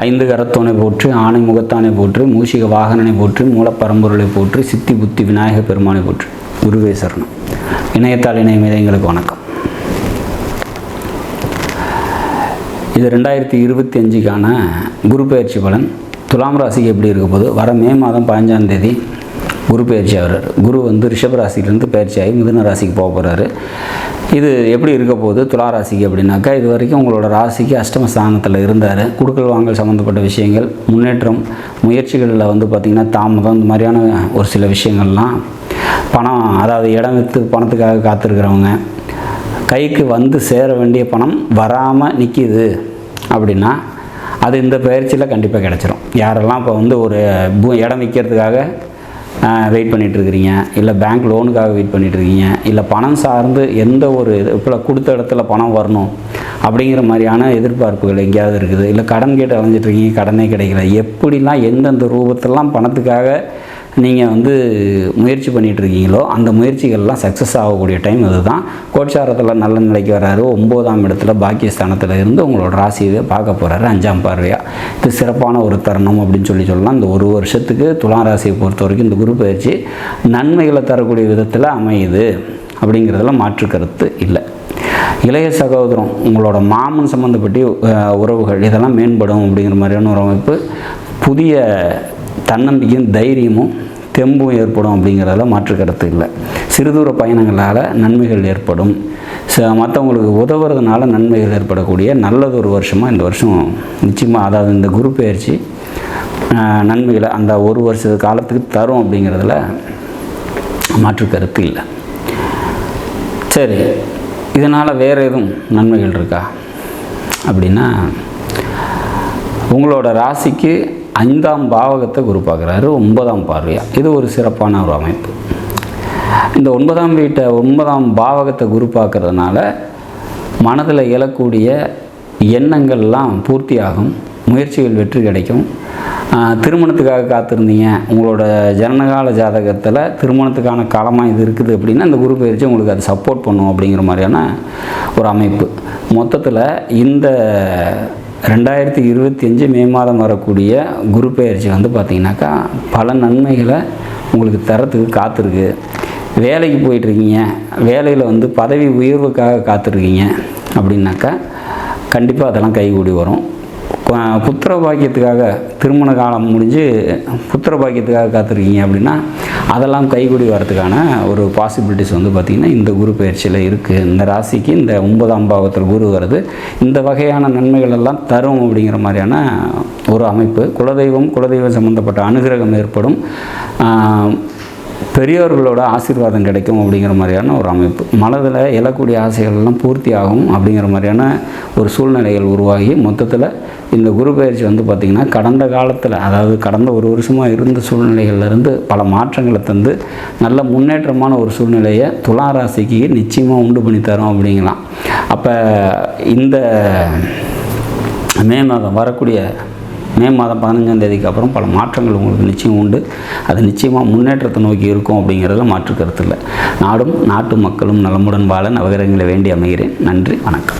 ஐந்து கரத்தோனை போற்று ஆணை முகத்தானை போற்று மூஷிக வாகனனை போற்று மூலப்பரம்பொருளை போற்று சித்தி புத்தி விநாயக பெருமானை போற்று. குருவே சரணம். இணையத்தாள் இணைய எங்களுக்கு வணக்கம். இது ரெண்டாயிரத்தி இருபத்தி அஞ்சுக்கான குரு பயிற்சி பலன். துலாம் ராசிக்கு எப்படி இருக்க போது வர மே மாதம் பதினஞ்சாம் தேதி குரு பயிற்சி ஆகிறார். குரு வந்து ரிஷப ராசிலிருந்து பயிற்சி ஆகி மிதுன ராசிக்கு போக போகிறாரு இது எப்படி இருக்க போகுது துலா ராசிக்கு அப்படின்னாக்கா இது வரைக்கும் உங்களோட ராசிக்கு அஷ்டம ஸ்தானத்தில் இருந்தார். குடுக்கல் வாங்கல் சம்மந்தப்பட்ட விஷயங்கள் முன்னேற்றம் முயற்சிகளில் வந்து பார்த்திங்கன்னா தாமதம் இந்த மாதிரியான ஒரு சில விஷயங்கள்லாம் பணம் அதாவது இடம் விற்று பணத்துக்காக காத்திருக்கிறவங்க கைக்கு வந்து சேர வேண்டிய பணம் வராமல் நிற்கிது அப்படின்னா அது இந்த பயிற்சியில் கண்டிப்பாக கிடச்சிரும். யாரெல்லாம் இப்போ வந்து ஒரு இடம் விற்கிறதுக்காக வெயிட் பண்ணிகிட்ருக்கிறீங்க இல்லை பேங்க் லோனுக்காக வெயிட் பண்ணிகிட்ருக்கீங்க இல்லை பணம் சார்ந்து எந்த ஒரு இப்போ கொடுத்த இடத்துல பணம் வரணும் அப்படிங்கிற மாதிரியான எதிர்பார்ப்புகள் எங்கேயாவது இருக்குது. இல்லை கடன் கேட்டு அலைஞ்சிட்ருக்கீங்க கடனே கிடைக்கல. எப்படிலாம் எந்தெந்த ரூபத்திலாம் பணத்துக்காக நீங்கள் வந்து முயற்சி பண்ணிகிட்டு இருக்கீங்களோ அந்த முயற்சிகள்லாம் சக்ஸஸ் ஆகக்கூடிய டைம் அதுதான். கோட்சாரத்தில் நல்ல நிலைக்கு வராரு. ஒம்போதாம் இடத்துல பாக்கியஸ்தானத்தில் இருந்து உங்களோட ராசியை பார்க்க போகிறாரு அஞ்சாம் பார்வையாக இது சிறப்பான ஒரு தருணம் அப்படின்னு சொல்லி சொல்லலாம். இந்த ஒரு வருஷத்துக்கு துலாம் ராசியை பொறுத்த வரைக்கும் இந்த குரு பயிற்சி நன்மைகளை தரக்கூடிய விதத்தில் அமையுது அப்படிங்கிறதுல மாற்று கருத்து இல்லை. இளைய சகோதரம் உங்களோட மாமன் சம்மந்தப்பட்ட உறவுகள் இதெல்லாம் மேம்படும் அப்படிங்கிற மாதிரியான ஒரு அமைப்பு. புதிய தன்னம்பிக்கையும் தைரியமும் தெம்பும் ஏற்படும் அப்படிங்கிறதுல மாற்று கருத்து இல்லை. சிறுதூர பயணங்களால் நன்மைகள் ஏற்படும். ச மற்றவங்களுக்கு உதவுறதுனால நன்மைகள் ஏற்படக்கூடிய நல்லது ஒரு வருஷமாக இந்த வருஷம் நிச்சயமாக அதாவது இந்த குரு பயிற்சி நன்மைகளை அந்த ஒரு வருஷ காலத்துக்கு தரும் அப்படிங்கிறதுல மாற்று கருத்து இல்லை. சரி இதனால் வேறு எதுவும் நன்மைகள் இருக்கா? அப்படின்னா உங்களோட ராசிக்கு ஐந்தாம் பாவகத்தை குரு பார்க்குறாரு ஒன்பதாம் பார்வையாக இது ஒரு சிறப்பான ஒரு அமைப்பு. இந்த ஒன்பதாம் வீட்டை ஒன்பதாம் பாவகத்தை குரு பார்க்கறதுனால மனதில் எழக்கூடிய எண்ணங்கள்லாம் பூர்த்தியாகும் முயற்சிகள் வெற்றி கிடைக்கும். திருமணத்துக்காக காத்திருந்தீங்க உங்களோட ஜனனகால ஜாதகத்தில் திருமணத்துக்கான காலமாக இது இருக்குது அப்படின்னா இந்த குரு பயிற்சி உங்களுக்கு அது சப்போர்ட் பண்ணும் அப்படிங்கிற மாதிரியான ஒரு அமைப்பு. மொத்தத்தில் இந்த ரெண்டாயிரத்தி இருபத்தி அஞ்சு மே மாதம் வரக்கூடிய குரு பயிற்சி வந்து பார்த்திங்கனாக்கா பல நன்மைகளை உங்களுக்கு தரத்துக்கு காத்திருக்கு. வேலைக்கு போயிட்டுருக்கீங்க. வேலையில் வந்து பதவி உயர்வுக்காக காத்திருக்கீங்க. அப்படின்னாக்கா கண்டிப்பாக அதெல்லாம் கைகூடி வரும். புத்திர பாக்கியத்துக்காக திருமண காலம் முடிஞ்சு புத்திர பாக்கியத்துக்காக காத்திருக்கீங்க அப்படின்னா அதெல்லாம் கைகூடி வரதுக்கான ஒரு பாசிபிலிட்டிஸ் வந்து பார்த்திங்கன்னா இந்த குரு பயிற்சியில் இருக்குது இந்த ராசிக்கு இந்த ஒன்பதாம் பாவத்தில் குரு வருது. இந்த வகையான நன்மைகள் எல்லாம் தரும் அப்படிங்கிற மாதிரியான ஒரு அமைப்பு. குலதெய்வம் குலதெய்வம் சம்மந்தப்பட்ட அனுகிரகம் ஏற்படும். பெரியவர்களோட பெரியோர்களோட ஆசீர்வாதம் கிடைக்கும் அப்படிங்கிற மாதிரியான ஒரு அமைப்பு. மனதில் எழக்கூடிய ஆசைகள் எல்லாம் பூர்த்தி ஆகும் அப்படிங்கிற மாதிரியான ஒரு சூழ்நிலைகள் உருவாகி மொத்தத்தில் இந்த குரு பயிற்சி வந்து பார்த்திங்கன்னா கடந்த காலத்தில் அதாவது கடந்த ஒரு வருஷமாக இருந்த சூழ்நிலைகள்லேருந்து பல மாற்றங்களை தந்து நல்ல முன்னேற்றமான ஒரு சூழ்நிலையை துலா ராசிக்கு நிச்சயமாக உண்டு பண்ணி தரும் அப்படிங்கலாம். அப்போ இந்த மே மாதம் வரக்கூடிய மே மாதம் பதினஞ்சாம் தேதிக்கு அப்புறம் பல மாற்றங்கள் உங்களுக்கு நிச்சயம் உண்டு. அது நிச்சயமாக முன்னேற்றத்தை நோக்கி இருக்கும் அப்படிங்கிறதுல மாற்று கருத்து இல்லை. நாடும் நாட்டு மக்களும் நலமுடன் வாழ நவகிரகங்களை வேண்டி அமைகிறேன். நன்றி வணக்கம்.